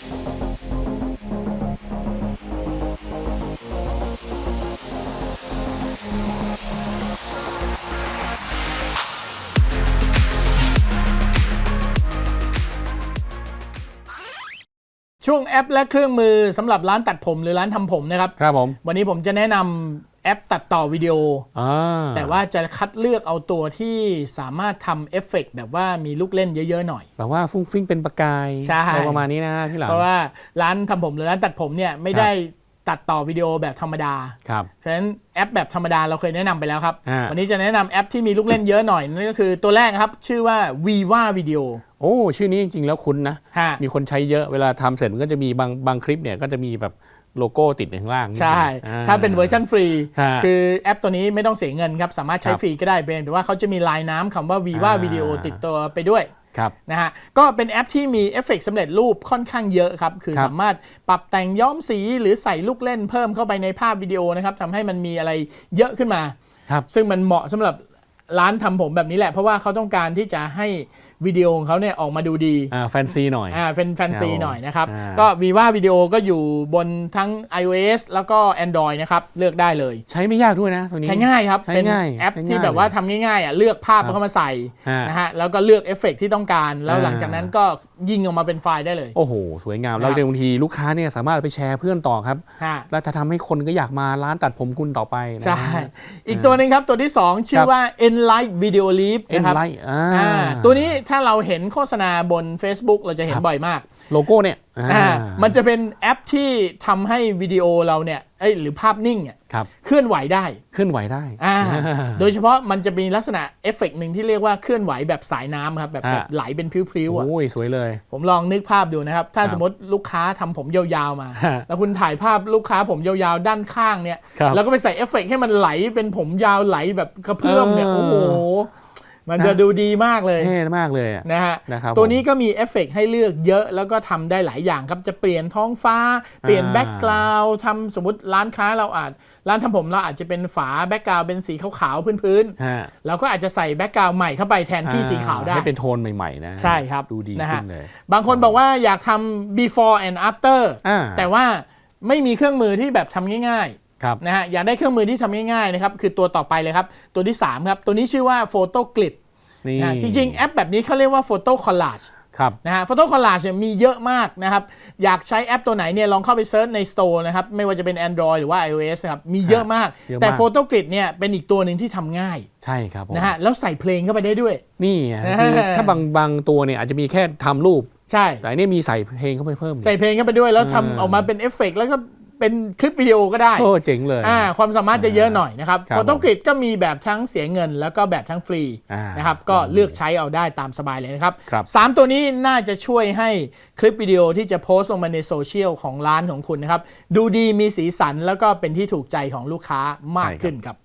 ช่วงแอปและเครื่องมือสำหรับร้านตัดผมหรือร้านทำผมนะครับ ครับผม วันนี้ผมจะแนะนำ แอปตัดต่อวิดีโออ่าแต่ว่าจะคัดเลือกเอาตัวที่สามารถทำเอฟเฟกต์แบบว่ามีลูกเล่นเยอะๆหน่อยแบบว่าฟุ้งฟิ้งเป็นประกายใช่อะไรประมาณนี้นะพี่หลังเพราะว่าร้านทำผมหรือร้านตัดผมเนี่ยไม่ได้ตัดต่อวิดีโอแบบธรรมดาครับเพราะฉะนั้นแอปแบบธรรมดาเราเคยแนะนำไปแล้วครับอ่าวันนี้จะแนะนำแอปที่มีลูกเล่นเยอะหน่อยนั่นก็คือตัวแรกครับ ชื่อว่า Viva Video โอ้ ชื่อนี้จริงๆแล้วคุ้นนะฮะมีคนใช้เยอะเวลาทำเสร็จมันก็จะมีบางบางคลิปเนี่ยก็จะมีแบบ โลโก้ติดอยู่ข้างล่าง ใช่อ่ถ้าเป็นเวอร์ชันฟรีฮะคือแอปตัวนี้ไม่ต้องเสียเงินครับ สามารถใช้ครับฟรีก็ได้เป็นแต่ว่าเขาจะมีลายน้ำคำว่า Viva อ่า Video ติดตัวไปด้วยครับนะฮะก็เป็นแอปที่มีเอฟเฟกต์สำเร็จรูปค่อนข้างเยอะครับ คือครับสามารถปรับแต่งย้อมสีหรือใส่ลูกเล่นเพิ่มเข้าไปในภาพวิดีโอนะครับทำให้มันมีอะไรเยอะขึ้นมาครับซึ่งมันเหมาะสำหรับร้านทำผมแบบนี้แหละ เพราะว่าเขาต้องการที่จะให้ วิดีโอของเขาเนี่ยออกมาดูดีอ่าแฟนซีหน่อยอ่าเป็นแฟนซีครับหน่อยนะครับอ่าก็ Viva Video ก็อยู่บนทั้ง iOS แล้วก็ Android นะครับ เลือกได้เลย ใช้ไม่ยากด้วยนะตัวนี้ ใช้ง่ายครับใช้เป็นง่ายแอปใช้ง่ายที่แบบว่าทำง่ายๆอะเลือกภาพครับเข้ามาใส่ฮะนะฮะแล้วก็เลือกเอฟเฟกต์ที่ต้องการ แล้วอ่าหลังจากนั้นก็ยิงออกมาเป็นไฟล์ได้เลย โอ้โห สวยงามครับแล้วบางทีลูกค้าเนี่ยสามารถเอาไปแชร์เพื่อนต่อครับฮะแล้วจะทำให้คนก็อยากมาร้านตัดผมคุณต่อไปนะใช่อีกตัวหนึ่งครับตัวที่ 2 ชื่ครัอบว่า Enlight Video Leap เอ็นนะครับไลท์อ่าอ่าตัวนี้ถ้าเราเห็นโฆษณาบน Facebook เราจะเห็นครับบ่อยมาก โลโก้เนี่ยอ่าอ่ามันจะเป็นแอปที่ทำให้วิดีโอเราเนี่ยเอ้ยหรือภาพนิ่งเนี่ยครับเคลื่อนไหวได้เคลื่อนไหวได้อ่าโดยเฉพาะมันจะมีลักษณะเอฟเฟกต์หนึ่งที่เรียกว่าเคลื่อนไหวแบบสายน้ำครับแบบอ่าแบบไหลเป็นพลิ้วๆอะโอ้ยสวยเลย ผมลองนึกภาพดูนะครับ ถ้าครับสมมติลูกค้าทำผมยาวๆมาฮะแล้วคุณถ่ายภาพลูกค้าผมยาวๆด้านข้างเนี่ยครับแล้วก็ไปใส่เอฟเฟกต์ให้มันไหลเป็นผมยาวไหลแบบกระเพื่อมเนี่ยเออโอ้โห มันจะดูดีมากเลยเท่มากเลยอะนะฮะนะครับตัวผมนี้ก็มีเอฟเฟกต์ให้เลือกเยอะแล้วก็ทำได้หลายอย่างครับ จะเปลี่ยนท้องฟ้า เปลี่ยนอ่าแบ็กกราวด์ทำสมมติร้านค้าเราอาจ ร้านทำผมเราอาจจะเป็นฝาแบ็กกราวด์เป็นสีขาวๆพื้นฮะๆเราก็อาจจะใส่แบ็กกราวด์ใหม่เข้าไปแทนที่สีขาวได้ให้เป็นโทนใหม่ๆนะใช่ครับดูดีนะขึ้ฮะนเลย บางคนบอกว่าอยากทำ before and after อ่าแต่ว่าไม่มีเครื่องมือที่แบบทำง่าย ครับๆนะฮะอยากได้เครื่องมือที่ทำง่ายๆนะครับคือตัวต่อไปเลยครับ ตัวที่ 3 ครับ ตัวนี้ชื่อว่า Photo Grid นี่นะฮะจริงๆ แอปแบบนี้เขาเรียกว่า Photo Collage ครับนะฮะ Photo Collage เนี่ยมีเยอะมากนะครับ อยากใช้แอปตัวไหนเนี่ยลองเข้าไปเซิร์ชใน Store นะครับ ไม่ว่าจะเป็น Android หรือว่า iOS นะครับมีเยอะมาก เยอะมาก แต่ Photo Grid เนี่ยเป็นอีกตัวหนึ่งที่ทำง่ายใช่ครับผมนะฮะแล้วใส่เพลงเข้าไปได้ด้วย นี่ไงนะคือถ้าบางบางตัวเนี่ยอาจจะมีแค่ทำรูป ใช่ แต่อันนี้มีใส่เพลงเข้าไปเพิ่ม ใส่เพลงเข้าไปด้วยแล้วทำเออออกมาเป็นเอฟเฟกต์แล้วก็ เป็นคลิปวิดีโอก็ได้โอ้เจ๋งเลยอ่าความสามารถจะเยอะหน่อยนะครับครับโฟโตกริดก็มีแบบทั้งเสียเงิน แล้วก็แบบทั้งฟรีอ่านะครับก็เลือกใช้เอาได้ตามสบายเลยนะครับครับสามตัวนี้น่าจะช่วยให้คลิปวิดีโอที่จะโพสต์ลงมาในโซเชียลของร้านของคุณนะครับดูดีมีสีสันแล้วก็เป็นที่ถูกใจของลูกค้ามากใช่ครับขึ้นครับ